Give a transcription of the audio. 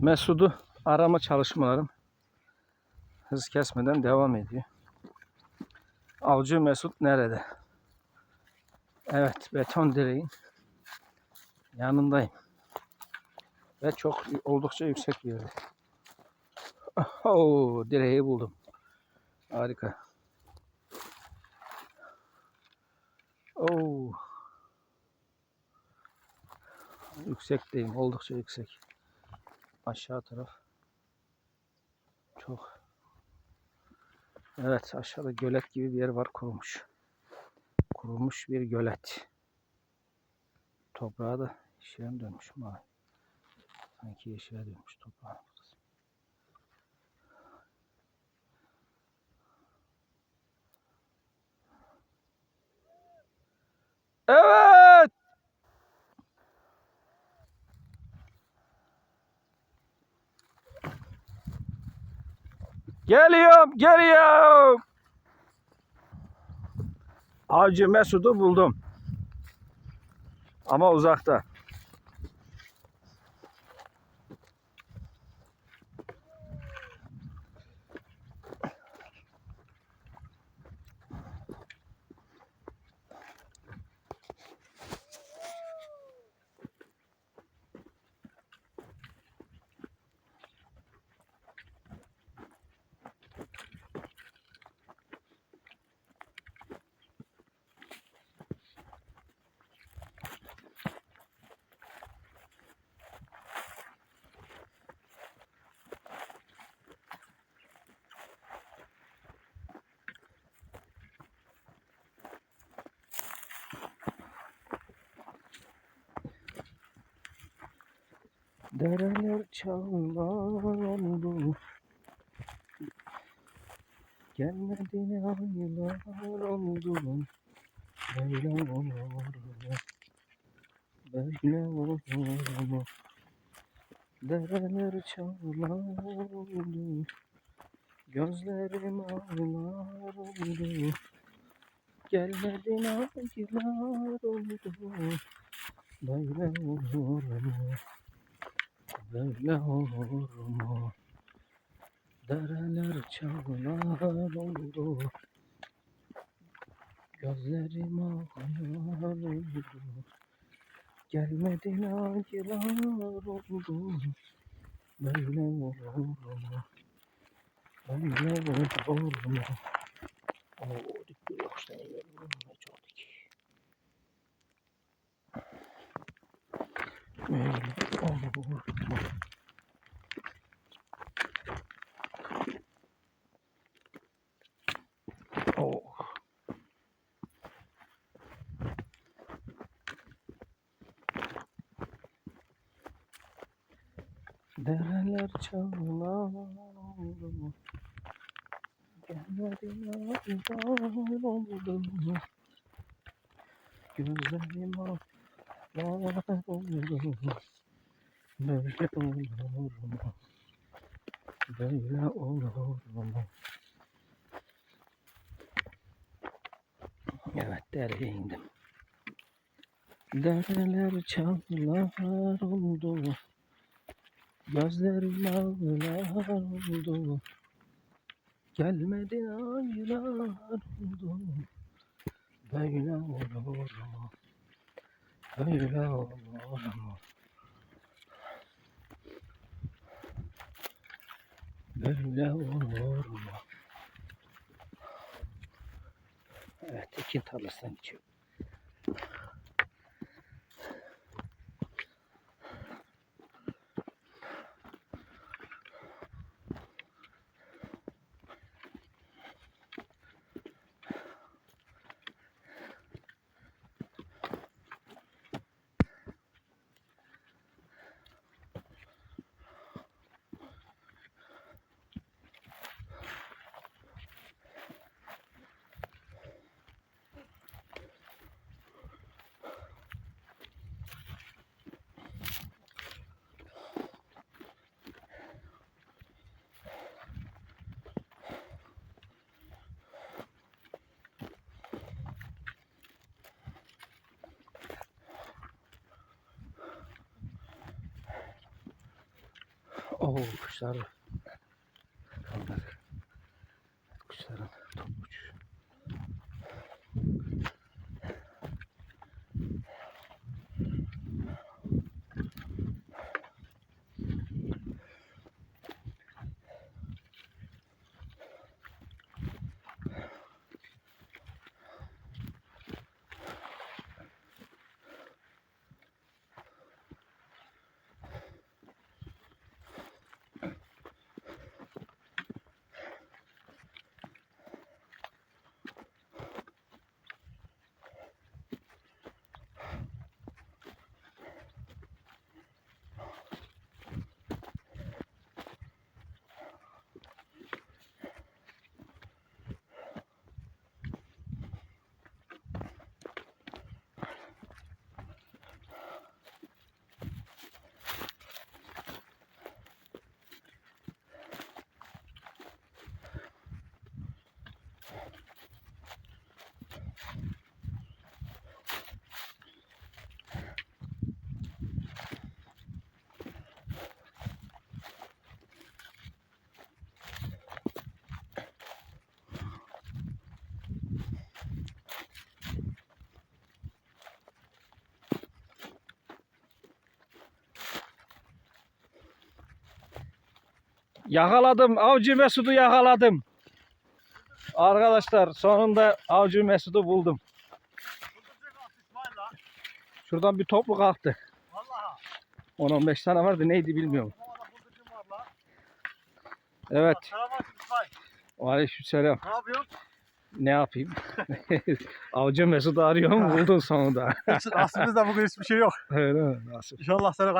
Mesud'u arama çalışmalarım hız kesmeden devam ediyor. Avcı Mesut nerede? Evet, beton direğin yanındayım. Ve çok oldukça yüksek bir yerde. Oo, direği buldum. Harika. Oo. Yüksekteyim, oldukça yüksek. Aşağı taraf. Çok. Evet, aşağıda gölet gibi bir yer var kurumuş. Kurumuş bir gölet. Toprağı da yeşile dönmüş mavi. Sanki yeşile dönmüş toprağı. Evet. Geliyorum, geliyorum. Avcı Mesud'u buldum. Ama uzakta. Dereler çağlar oldu. Gelmedin aylar oldu. Böyle olur? Böyle olur? Dereler çağlar oldu. Gözlerim ağlar oldu. Gelmedin aylar oldu. Böyle olur mu? Böyle olur mu? Dereler çağlar oldu. Gözlerim ağlar oldu. Gelmedin aylar oldu. Böyle olur mu? Böyle olur mu? Oo, dik bir yokuştan geliyorum. Ne çok dik. Böyle olur mu? Oh. Dereler çağlar oldu mu? Gelmedin aylar oldu mu? Gözlerim ağlar oldu mu? Böyle olur mu? Böyle olur mu? Evet dereye indim. Dereler çağlar oldu. Gözlerim ağlar oldu. Gelmedi aylar oldu. Böyle olur mu? Böyle olur mu? Böyle olur mu? Evet, ekin tarlasından geçiyor. Oo kuşları Yakaladım. Avcı Mesut'u yakaladım. Arkadaşlar sonunda Avcı Mesut'u buldum. Şuradan bir toplu kalktı. Vallahi. 10-15 tane vardı neydi bilmiyorum. Evet. Aleykümselam. Ne yapıyorsun? Ne yapayım? Avcı Mesut'u arıyorum buldum sonunda. Aslında bugün hiçbir şey yok. Öyle mi? Nasıl? İnşallah seni